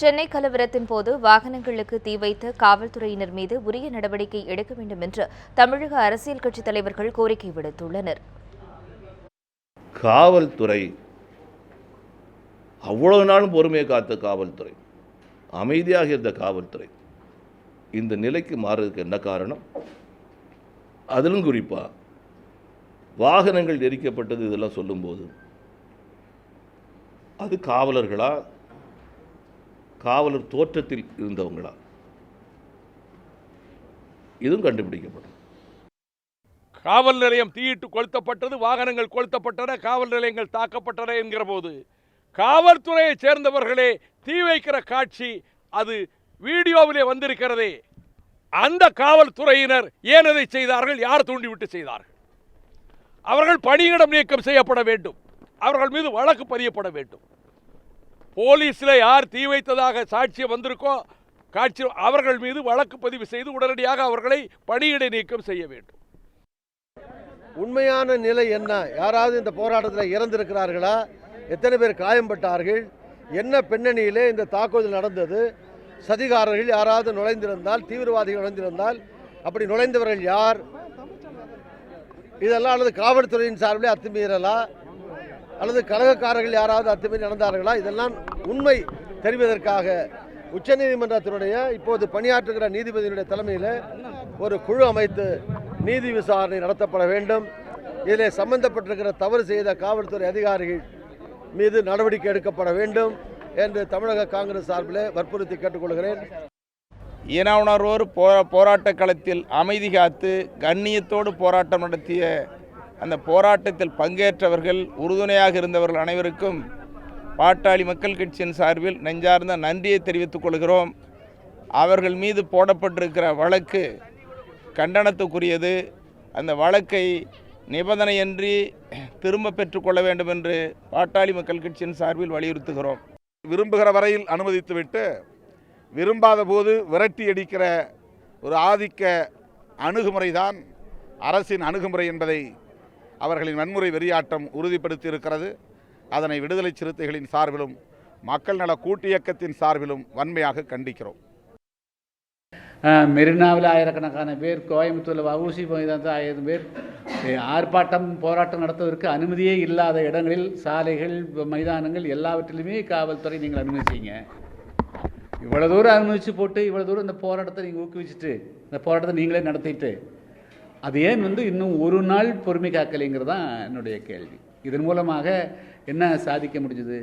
சென்னை கலவரத்தின் போது வாகனங்களுக்கு தீ வைத்த காவல்துறையினர் மீது உரிய நடவடிக்கை எடுக்க வேண்டும் என்று தமிழக அரசியல் கட்சித் தலைவர்கள் கோரிக்கை விடுத்துள்ளனர். காவல்துறை அவ்வளவு நாளும் பொறுமையை காத்த காவல்துறை அமைதியாக இருந்த காவல்துறை இந்த நிலைக்கு மாறுறதுக்கு என்ன காரணம்? அதிலும் குறிப்பாக வாகனங்கள் எரிக்கப்பட்டது இதெல்லாம் சொல்லும்போது அது காவலர்களாக காவலர் தோற்றத்தில் இருந்தவங்களா? இதுவும் கண்டுபிடிக்கப்படும். காவல் நிலையம் தீயிட்டு கொளுத்தப்பட்டது வாகனங்கள் கொளுத்தப்பட்டன காவல் நிலையங்கள் தாக்கப்பட்டன என்கிற போது காவல்துறையைச் சேர்ந்தவர்களே தீ வைக்கிற காட்சி அது வீடியோவிலே வந்திருக்கிறதே. அந்த காவல்துறையினர் ஏன் அதை செய்தார்கள்? யார் தூண்டிவிட்டு செய்தார்கள்? அவர்கள் பணியிடம் நீக்கம் செய்யப்பட வேண்டும். அவர்கள் மீது வழக்கு பதியப்பட வேண்டும். போலீஸில் யார் தீ வைத்ததாக சாட்சியம் வந்திருக்கோ காட்சி அவர்கள் மீது வழக்கு பதிவு செய்து உடனடியாக அவர்களை பணியிடை நீக்கம் செய்ய வேண்டும். உண்மையான நிலை என்ன? யாராவது இந்த போராட்டத்தில் இறந்திருக்கிறார்களா? எத்தனை பேர் காயம்பட்டார்கள்? என்ன பின்னணியிலே இந்த தாக்குதல் நடந்தது? சதிகாரர்கள் யாராவது நுழைந்திருந்தால் தீவிரவாதிகள் நுழைந்திருந்தால் அப்படி நுழைந்தவர்கள் யார்? இதெல்லாம் அல்லது காவல்துறையின் சார்பிலே அத்துமீறலா? அல்லது கழகக்காரர்கள் யாராவது அத்துமீறி நடந்தார்களா? இதெல்லாம் உண்மை தெரிவதற்காக உச்சநீதிமன்றத்தினுடைய இப்போது பணியாற்றுகிற நீதிபதியினுடைய தலைமையில் ஒரு குழு அமைத்து நீதி விசாரணை நடத்தப்பட வேண்டும். இதில் சம்பந்தப்பட்டிருக்கிற தவறு செய்த காவல்துறை அதிகாரிகள் மீது நடவடிக்கை எடுக்கப்பட வேண்டும் என்று தமிழக காங்கிரஸ் சார்பில் வற்புறுத்தி கேட்டுக்கொள்கிறேன். இன உணர்வோர் போ போராட்ட களத்தில் அமைதி காத்து கண்ணியத்தோடு போராட்டம் நடத்திய அந்த போராட்டத்தில் பங்கேற்றவர்கள் உறுதுணையாக இருந்தவர்கள் அனைவருக்கும் பாட்டாளி மக்கள் கட்சியின் சார்பில் நெஞ்சார்ந்த நன்றியை தெரிவித்துக் கொள்கிறோம். அவர்கள் மீது போடப்பட்டிருக்கிற வழக்கு கண்டனத்துக்குரியது. அந்த வழக்கை நிபந்தனையின்றி திரும்ப பெற்றுக்கொள்ள வேண்டும் என்று பாட்டாளி மக்கள் கட்சியின் சார்பில் வலியுறுத்துகிறோம். விரும்புகிற வரையில் அனுமதித்துவிட்டு விரும்பாத போது விரட்டி அடிக்கிற ஒரு ஆதிக்க அணுகுமுறைதான் அரசின் அணுகுமுறை என்பதை அவர்களின் வன்முறை வெறியாட்டம் உறுதிப்படுத்தி இருக்கிறது அதனை விடுதலை சிறுத்தைகளின் சார்பிலும் மக்கள் நல கூட்டியக்கத்தின் சார்பிலும் வன்மையாக கண்டிக்கிறோம். மெரினாவில் ஆயிரக்கணக்கான பேர் கோயம்புத்தூரில் வவுசி மைதானத்தில் ஆயிரம் பேர். ஆர்ப்பாட்டம் போராட்டம் நடத்துவதற்கு அனுமதியே இல்லாத இடங்களில் சாலைகள் மைதானங்கள் எல்லாவற்றிலுமே காவல்துறை நீங்கள் அனுமதிச்சிங்க. இவ்வளோ தூரம் அனுமதிச்சு போட்டு இவ்வளோ தூரம் இந்த போராட்டத்தை நீங்கள் ஊக்குவிச்சுட்டு இந்த போராட்டத்தை நீங்களே நடத்திட்டு அது ஏன் வந்து இன்னும் ஒரு நாள் பொறுமை காக்கலைங்கிறது தான் என்னுடைய கேள்வி. இதன் மூலமாக என்ன சாதிக்க முடிஞ்சது?